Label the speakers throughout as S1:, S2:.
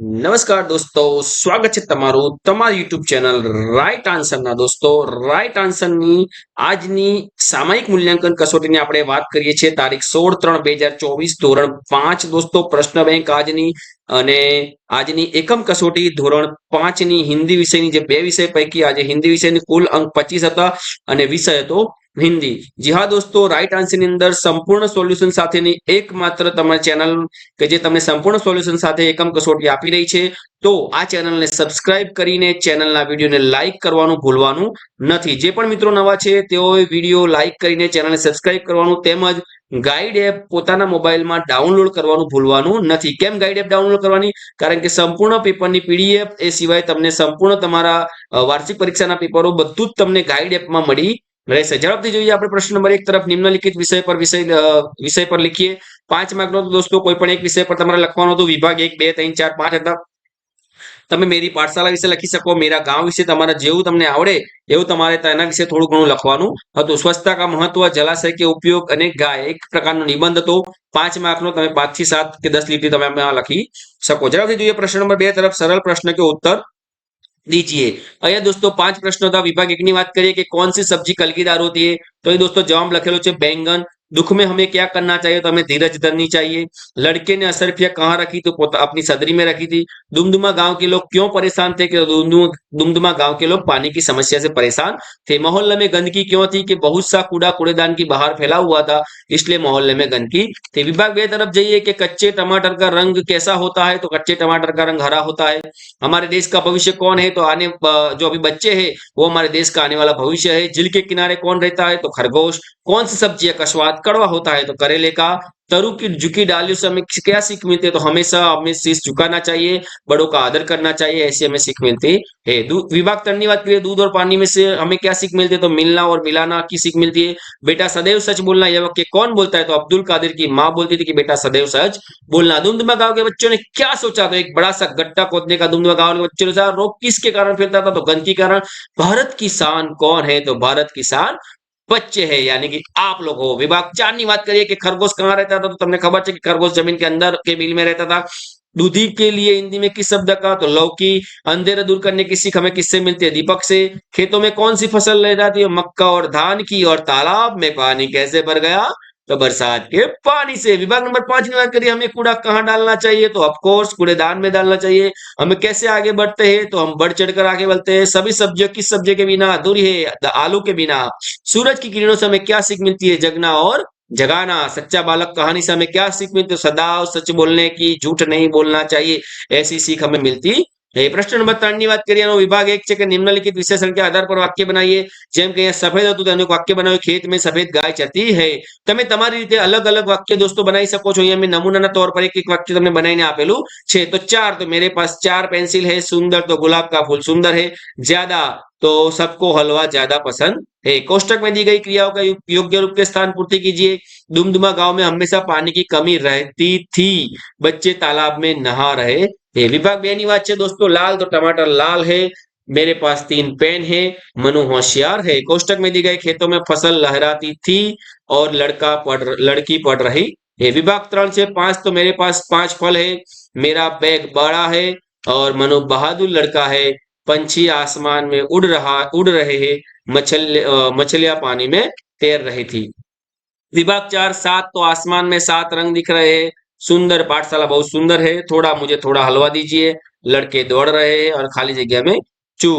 S1: નમસ્કાર દોસ્તો, સ્વાગત છે તમારું તમારી યુટ્યુબ ચેનલ રાઈટ આન્સરના દોસ્તો. રાઈટ આન્સરની આજની સામાયિક મૂલ્યાંકન કસોટીની આપણે વાત કરીએ છીએ તારીખ સોળ ત્રણ બે હજાર ચોવીસ ધોરણ પાંચ દોસ્તો, પ્રશ્ન બેંક આજની અને આજની એકમ કસોટી ધોરણ પાંચની હિન્દી વિષયની જે બે વિષય પૈકી આજે હિન્દી વિષયની કુલ અંક પચીસ હતા અને વિષય હતો. હિન્દી. જી હા દોસ્તો રાઈટ આન્સરની અંદર સંપૂર્ણ સોલ્યુશન સાથેની એકમાત્ર તમારી ચેનલ કે જે તમને સંપૂર્ણ સોલ્યુશન સાથે એકમ કસોટી આપી રહી છે, તો આ ચેનલને સબસ્ક્રાઇબ કરીને ચેનલના વિડીયોને લાઇક કરવાનું ભૂલવાનું નથી. જે પણ મિત્રો નવા છે, તેઓએ વીડિયો લાઇક કરીને ચેનલને સબસ્ક્રાઇબ કરવાનું તેમજ ગાઈડ એપ પોતાના મોબાઈલમાં ડાઉનલોડ કરવાનું ભૂલવાનું નથી. કેમ ગાઈડ એપ ડાઉનલોડ કરવાની? કારણ કે સંપૂર્ણ પેપરની પીડીએફ એ સિવાય તમને સંપૂર્ણ તમારા વાર્ષિક પરીક્ષાના પેપરો બધું જ તમને ગાઈડ એપમાં મળી રહેશે ઝડપથી જોઈએ આપણે પ્રશ્ન નંબર એક તરફ નિમ્નલિખિત વિષય પર વિષય વિષય પર લખીએ. પાંચ માર્કનો દોસ્તો કોઈ પણ એક વિષય પર તમારે લખવાનો હતો વિભાગ એક, બે, ત્રણ, ચાર, પાંચ હતા. તમે મેરી પાઠશાલા વિશે લખી શકો, મેરા ગામ વિશે તમારે જેવું તમને આવડે એવું તમારે તેના વિશે થોડું ઘણું લખવાનું. હતું, સ્વચ્છતા કા મહત્વ જલાશય કે ઉપયોગ અને ગાય, એક પ્રકારનો નિબંધ હતો. પાંચ માર્કનો તમે પાંચથી સાત કે દસ લીટી તમે લખી શકો. ઝડપથી જોઈએ પ્રશ્ન નંબર બે તરફ, સરળ પ્રશ્ન કે ઉત્તર. दीजिए અહીંયા દોસ્તો પાંચ પ્રશ્નો હતા વિભાગ એકની વાત કરીએ કે कौन सी सब्जी कलगीदार होती है तो ये दोस्तों जवाब લખેલો છે बैंगन दुख में हमें क्या करना चाहिए? तो हमें धीरज धरनी चाहिए। लड़के ने असरफिया कहाँ रखी? तो अपनी सदरी में रखी थी। दुमदुमा गाँव के लोग क्यों परेशान थे कि दुमदुमा गाँव के लोग पानी की समस्या से परेशान थे? मोहल्ले में गंदगी क्यों थी कि बहुत सा कूड़ा कूड़ेदान की बाहर फैला हुआ था, इसलिए मोहल्ले में गंदगी थी? विभाग बे तरफ़ जाइए कि कच्चे टमाटर का रंग कैसा होता है? तो कच्चे टमाटर का रंग हरा होता है। हमारे देश का भविष्य कौन है? तो आने जो अभी बच्चे है, वो हमारे देश का आने वाला भविष्य है। झील के किनारे कौन रहता है? तो खरगोश। कौन सी सब्ज़ी का स्वाद कड़वा होता है। तो करेले का तरु की झुकी डालियों से हमें क्या सीख मिलती है? तो हमेशा हमें शीश झुकाना चाहिए, बड़ों का आदर करना चाहिए, ऐसी हमें सीख मिलती है। विभाग तरनी बात करिए दूध और पानी में से हमें क्या सीख मिलती है? तो मिलना और मिलाना की सीख मिलती है। बेटा सदैव सच बोलना यह वाक्य कौन बोलता है? तो अब्दुल कादिर की माँ बोलती थी कि बेटा सदैव सच बोलना। दुमदुमा गाँव के बच्चों ने क्या सोचा? तो एक बड़ा सा गड्ढा खोदने का दुमदुमा गाँव के बच्चों ने रोग किसके कारण फैलता था? तो गंदगी के कारण। भारत की शान कौन है? तो भारत की शान बच्चे है यानी कि आप लोग हो विभाग चार ની વાત કરીએ કે खरगोश कहाँ रहता था तो તમને ખબર છે કે खरगोश जमीन के अंदर के बिल में रहता था दूधी के लिए हिंदी में किस शब्द का तो लौकी अंधेरा दूर करने की सीख हमें किससे मिलती है दीपक से खेतों में कौन सी फसल ले जाती है मक्का और धान की और तालाब में पानी कैसे भर गया तो बरसात के पानी से विभाग नंबर पाँच की बात करिए, हमें कूड़ा कहाँ डालना चाहिए? तो ऑफकोर्स कूड़ेदान में डालना चाहिए। हमें कैसे आगे बढ़ते हैं? तो हम बढ़ चढ़कर आगे बढ़ते हैं। सभी सब्जियों किस सब्ज़ी के बिना? अधूरी है आलू के बिना। सूरज की किरणों से हमें क्या सीख मिलती है? जगना और जगाना। सच्चा बालक कहानी से हमें क्या सीख मिलती है? सदा सच बोलने की, झूठ नहीं बोलना चाहिए। ऐसी सीख हमें मिलती तो प्रश्न नंबर त्री बात करिए विभाग एक है निम्नलिखित विशेषण के आधार पर वक्य बनाइए। जम के सफ़ेद हो तो खेत में सफ़ेद गाय चती है। तमें तमारी रीते अलग अलग वक्य दोस्तों बनाई सको मैं नमूना तौर पर एक एक वक्य तुमने बनाई आपेलू। है तो चार तो मेरे पास चार पेन्सिल है। सुंदर तो गुलाब का फूल सुंदर है। ज़्यादा तो सबको हलवा ज़्यादा पसंद है। कोष्टक में दी गई क्रियाओं का योग्य रूप के स्थान पूर्ति कीजिए। दुमदुमा गाँव में हमेशा पानी की कमी रहती थी। बच्चे तालाब में नहा रहे थे विभाग बे ની વાત છે દોસ્તો लाल तो टमाटर लाल है मेरे पास तीन पेन है मनु होशियार है कोष्टक में दी गई खेतों में फसल लहराती थी और लड़का पढ़ लड़की पढ़ रही है विभाग त्रण से पांच तो मेरे पास पांच फल है मेरा बैग बड़ा है और मनु बहादुर लड़का है पंछी आसमान में उड़ रहा उड़ रहे हैं मछल अ, मछलियां पानी में तैर रही थी विभाग चार सात तो आसमान में सात रंग दिख रहे हैं सुंदर पाठशाला बहुत सुंदर है। थोड़ा मुझे थोड़ा हलवा दीजिए। लड़के दौड़ रहे हैं और ખાલી જગ્યા મેં ચૂ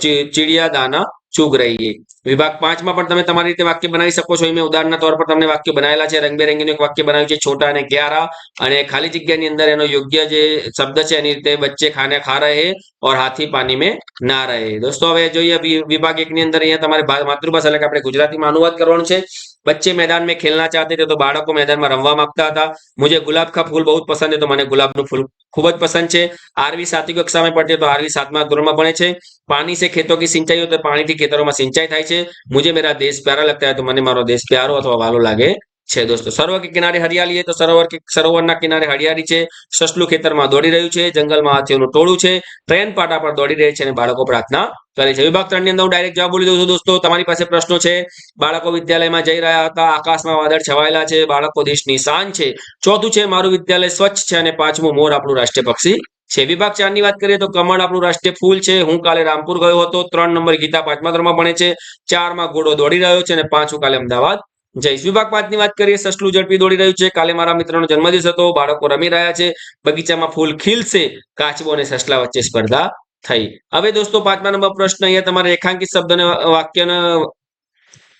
S1: ચીડિયા દાના ચૂગ રહી છે વિભાગ પાંચમાં પણ તમે તમારી રીતે વાક્ય બનાવી શકો છો એમાં ઉદાહરણના તોર પર તમને વાક્ય બનાવેલા છે રંગબેરંગીનું એક વાક્ય બનાવ્યું છે છોટા અને ગ્યારા અને ખાલી જગ્યાની અંદર એનો યોગ્ય જે શબ્દ છે એની રીતે બચ્ચે ખાને ખા રહે ઓર હાથી પાણી મેં ના રહે દોસ્તો હવે જોઈએ વિભાગ એકની અંદર અહીંયા તમારે માતૃભાષા એટલે આપણે ગુજરાતીમાં અનુવાદ કરવાનું છે बच्चे मैदान में खेलना चाहते थे तो બાળકો મેદાનમાં રમવા માંગતા હતા मुझे गुलाब का फूल बहुत पसंद है तो મને ગુલાબનું ફૂલ ખૂબ જ પસંદ છે આરવી સાતમી કક્ષામાં પડતી હોય તો આરવી સાતમા ધોરણમાં ભણે છે પાણી से खेतों की सिंचाई हो तो પાણીથી ખેતરોમાં સિંચાઈ થાય છે मुझे मेरा देश प्यारा लगता है तो મને મારો દેશ પ્યારો અથવા વાલો લાગે છે દોસ્તો. સરોવર કે કિનારે હરિયાળી તો સરોવર કે સરોવરના કિનારે હરિયાળી છે. સસલું ખેતરમાં દોડી રહ્યું છે. જંગલમાં હાથીઓનું ટોળું છે. ટ્રેન પાટા પર દોડી રહી છે અને બાળકો પ્રાર્થના કરે છે. વિભાગ ત્રણની અંદર હું ડાયરેક્ટ જવાબ બોલી દઉં છું દોસ્તો. તમારી પાસે પ્રશ્નો છે. બાળકો વિદ્યાલયમાં જઈ રહ્યા હતા. આકાશમાં વાદળ છવાયેલા છે. બાળકો દેશની શાન છે. ચોથું છે, મારું વિદ્યાલય સ્વચ્છ છે અને પાંચમું મોર આપણું રાષ્ટ્રીય પક્ષી છે. વિભાગ ચારની વાત કરીએ તો કમળ આપણું રાષ્ટ્રીય ફૂલ છે. હું કાલે રામપુર ગયો હતો. ત્રણ નંબર ગીતા પાંચમા ધોરણમાં ભણે છે. ચારમાં ઘોડો દોડી રહ્યો છે અને પાંચમું કાલે અમદાવાદ જઈશ વિભાગ પાંચની વાત કરીએ, સસલું ઝડપી દોડી રહ્યું છે. કાલે મારા મિત્રનો જન્મદિવસ હતો, બાળકો રમી રહ્યા છે. બગીચામાં ફૂલ ખીલશે, કાચબો અને સસલા વચ્ચે સ્પર્ધા થઈ. હવે દોસ્તો, પાંચમા નંબર પ્રશ્ન, અહીંયા તમારે રેખાંકિત શબ્દ વાક્યને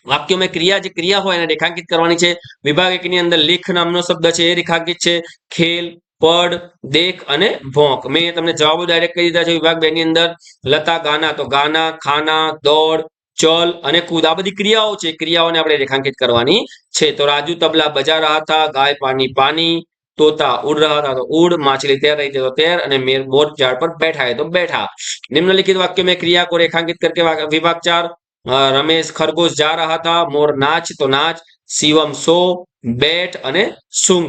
S1: વાક્યોમાં ક્રિયા, જે ક્રિયા હોય એને રેખાંકિત કરવાની છે. વિભાગ એક ની અંદર લેખ નામનો શબ્દ છે, એ રેખાંકિત છે. ખેલ, પડ, દેખ અને ભોંક. મેં તમને જવાબો ડાયરેક્ટ કહી દીધા છે વિભાગ બે ની અંદર. લતા ગાના, તો ગાના, ખાના, દોડ ચલ અને કૂદ. આ બધી ક્રિયાઓ છે ક્રિયાઓને આપણે રેખાંકિત કરવાની છે. તો રાજુ તબલા બજા રહ્યા હતા ગાય પાણી પાણી, તોતા ઉડ રહ્યા હતા તો ઉડ, માછલી તैर રહી थी तो અને મેર મોર ઝાડ પર બેઠા હે તો બેઠા. निम्नलिखित વાક્ય મેં क्रिया को रेखांकित करके विभाग चार રમેશ ખરગોશ જા રહ્યા હતા મોર નાચ તો નાચ, શિવમ સો બેઠ અને સુંગ.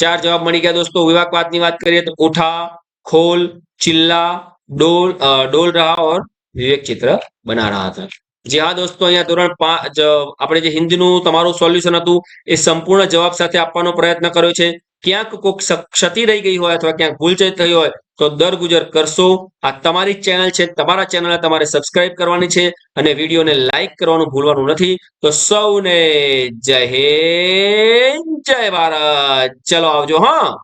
S1: ચાર જવાબ મળી ગયા દોસ્તો. વિભાગ વાતની વાત કરીએ તો કોઠા ખોલ, ચિલ્લા, ડોલ ડોલ રહા ઓર વિવેક ચિત્ર બના રહ્યા હતા જી હા દોસ્તો અહીંયા ધોરણ પાંચ આપણે જે હિન્દીનું તમારું સોલ્યુશન હતું, એ સંપૂર્ણ જવાબ સાથે આપવાનો પ્રયત્ન કર્યો છે. ક્યાંક કોઈક ક્ષતિ રહી ગઈ હોય અથવા ક્યાંક ભૂલ થઈ હોય, તો દર ગુજર કરશો. આ તમારી ચેનલ છે. તમારા ચેનલને તમારે સબસ્ક્રાઇબ કરવાની છે અને વિડીયોને લાઇક કરવાનું ભૂલવાનું નથી. તો સૌને જય હિન્દ, જય ભારત. ચલો આવજો, હા.